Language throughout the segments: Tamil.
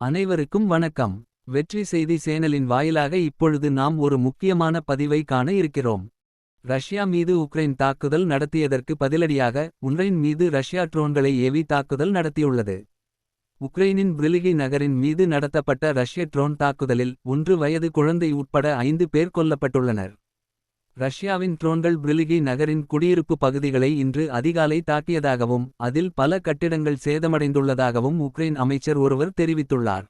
அனைவருக்கும் வணக்கம். வெற்றி செய்தி சேனலின் வாயிலாக இப்பொழுது நாம் ஒரு முக்கியமான பதிவை காண இருக்கிறோம். ரஷ்யா மீது உக்ரைன் தாக்குதல் நடத்தியதற்கு பதிலடியாக உன்ரைன் மீது ரஷ்யா ட்ரோன்களை ஏவி தாக்குதல் நடத்தியுள்ளது. உக்ரைனின் பிரிலிகி நகரின் மீது நடத்தப்பட்ட ரஷ்ய ட்ரோன் தாக்குதலில் ஒன்று வயது குழந்தை உட்பட ஐந்து பேர் கொல்லப்பட்டுள்ளனர். ரஷ்யாவின் ட்ரோன்கள் பிரிலிகி நகரின் குடியிருப்பு பகுதிகளை இன்று அதிகாலை தாக்கியதாகவும் அதில் பல கட்டிடங்கள் சேதமடைந்துள்ளதாகவும் உக்ரைன் அமைச்சர் ஒருவர் தெரிவித்துள்ளார்.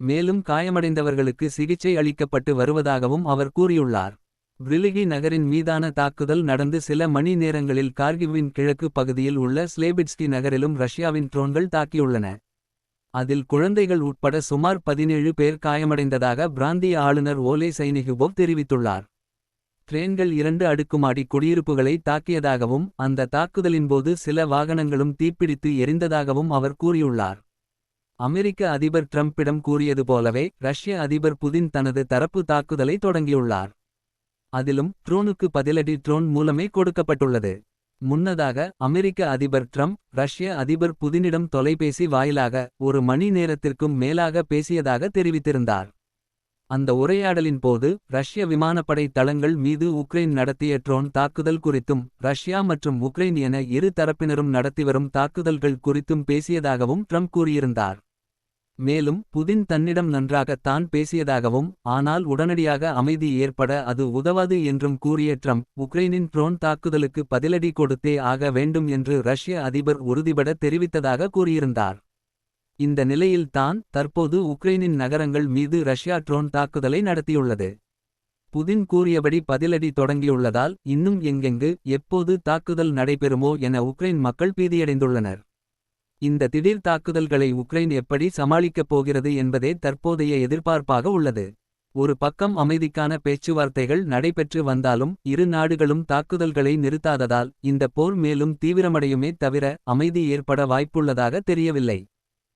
மேலும் காயமடைந்தவர்களுக்கு சிகிச்சை அளிக்கப்பட்டு வருவதாகவும் அவர் கூறியுள்ளார். பிரிலிகி நகரின் மீதான தாக்குதல் நடந்து சில மணி நேரங்களில் கார்கிவின் கிழக்கு பகுதியில் உள்ள ஸ்லேபிட்ஸ்கி நகரிலும் ரஷ்யாவின் ட்ரோன்கள் தாக்கியுள்ளன. அதில் குழந்தைகள் உட்பட சுமார் பதினேழு பேர் காயமடைந்ததாக பிராந்திய ஆளுநர் ஓலே சைனிகுபோவ் தெரிவித்துள்ளார். ட்ரெயின்கள் இரண்டு அடுக்குமாடி குடியிருப்புகளை தாக்கியதாகவும் அந்த தாக்குதலின்போது சில வாகனங்களும் தீப்பிடித்து எரிந்ததாகவும் அவர் கூறியுள்ளார். அமெரிக்க அதிபர் ட்ரம்பிடம் கூறியது போலவே ரஷ்ய அதிபர் புதின் தனது தரப்பு தாக்குதலை தொடங்கியுள்ளார். அதிலும் ட்ரோனுக்கு பதிலடி ட்ரோன் மூலமே கொடுக்கப்பட்டுள்ளது. முன்னதாக அமெரிக்க அதிபர் ட்ரம்ப் ரஷ்ய அதிபர் புதினிடம் தொலைபேசி வாயிலாக ஒரு மணி நேரத்திற்கும் மேலாக பேசியதாக தெரிவித்திருந்தார். அந்த உரையாடலின் போது ரஷ்ய விமானப்படை தளங்கள் மீது உக்ரைன் நடத்திய ட்ரோன் தாக்குதல் குறித்தும் ரஷ்யா மற்றும் உக்ரைன் என இரு தரப்பினரும் நடத்திவரும் தாக்குதல்கள் குறித்தும் பேசியதாகவும் ட்ரம்ப் கூறியிருந்தார். மேலும் புதின் தன்னிடம் நன்றாக தான் பேசியதாகவும் ஆனால் உடனடியாக அமைதி ஏற்பட அது உதவாது என்றும் கூறிய ட்ரம்ப் உக்ரைனின் ட்ரோன் தாக்குதலுக்கு பதிலடி கொடுத்தே ஆக வேண்டும் என்று ரஷ்ய அதிபர் உறுதிபட தெரிவித்ததாக கூறியிருந்தார். இந்த நிலையில் தான் தற்போது உக்ரைனின் நகரங்கள் மீது ரஷ்யா ட்ரோன் தாக்குதலை நடத்தியுள்ளது. புதின் கூறியபடி பதிலடி தொடங்கியுள்ளதால் இன்னும் எங்கெங்கு எப்போது தாக்குதல் நடைபெறுமோ என உக்ரைன் மக்கள் பீதியடைந்துள்ளனர். இந்த திடீர் தாக்குதல்களை உக்ரைன் எப்படி சமாளிக்கப் போகிறது என்பதே தற்போதைய எதிர்பார்ப்பாக உள்ளது. ஒரு பக்கம் அமைதிக்கான பேச்சுவார்த்தைகள் நடைபெற்று வந்தாலும் இரு நாடுகளும் தாக்குதல்களை நிறுத்தாததால் இந்த போர் மேலும் தீவிரமடையுமே தவிர அமைதி ஏற்பட வாய்ப்புள்ளதாக தெரியவில்லை.